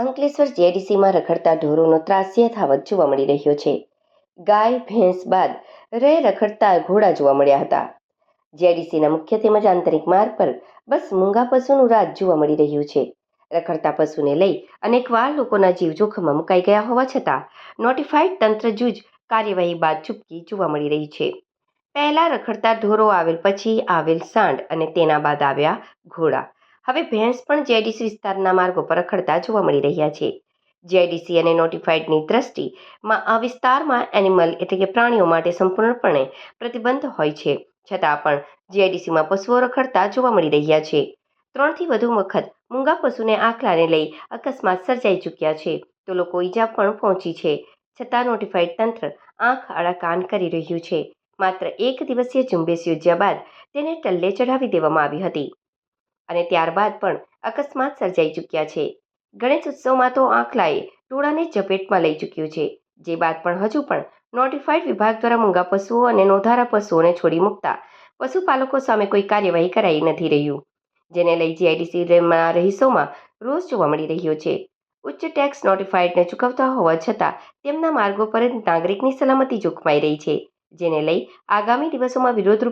અંકલેશ્વર જેડીસીમાં રખડતા ઢોરોનો ત્રાસ યથાવત જોવા મળી રહ્યો છે. ગાય, ભેંસ બાદ રે રખડતા ઘોડા જોવા મળ્યા હતા. જેડીસીના મુખ્ય તેમજ આંતરિક માર્ગ પર બસ મૂંગા પશુનું રાજ જોવા મળી રહ્યું છે. રખડતા પશુને લઈ અનેકવાર લોકોના જીવ જોખમમાં મુકાઈ ગયા હોવા છતાં નોટિફાઈડ તંત્ર જૂજ કાર્યવાહી બાદ ચૂપકી જોવા મળી રહી છે. પહેલા રખડતા ઢોરો આવેલ પછી આવેલ સાંડ અને તેના બાદ આવ્યા ઘોડા. હવે ભેંસ પણ જેડીસી વિસ્તારના માર્ગો પર રખડતા જોવા મળી રહ્યા છે. જેડીસી અને નોટિફાઈડની દ્રષ્ટિમાં આ વિસ્તારમાં એનિમલ એટલે કે પ્રાણીઓ માટે સંપૂર્ણપણે પ્રતિબંધ હોય છે. છતાં પણ જીઆઈડીસીમાં પશુઓ રખડતા જોવા મળી રહ્યા છે. ત્રણથી વધુ વખત મૂંગા પશુને આંકલાને લઈ અકસ્માત સર્જાઈ ચૂક્યા છે, તો લોકો ઈજા પણ પહોંચી છે. છતાં નોટિફાઈડ તંત્ર આંખ આડા કાન કરી રહ્યું છે. માત્ર એક દિવસીય ઝુંબેશ યોજ્યા બાદ તેને ટલ્લે ચઢાવી દેવામાં આવી હતી. અને ત્યારબાદ પણ અકસ્માત સર્જાઈ ચૂક્યા છે. ગણેશ ઉત્સવમાં તો આંખલાએ ટોળાને ઝપેટમાં લઈ ચૂક્યું છે. જે બાદ પણ હજુ પણ નોટિફાઈડ વિભાગ દ્વારા મૂંગા પશુઓ અને નોંધારા પશુઓને છોડી મૂકતા પશુપાલકો સામે કોઈ કાર્યવાહી કરાઈ નથી રહ્યું. જેને લઈ જીઆઈડીસીના રહીશોમાં રોષ જોવા મળી રહ્યો છે. ઉચ્ચ ટેક્સ નોટિફાઈડને ચૂકવતા હોવા છતાં તેમના માર્ગો પર નાગરિકની સલામતી જોખમાઈ રહી છે. જેને લઈ આગામી દિવસોમાં વિરોધ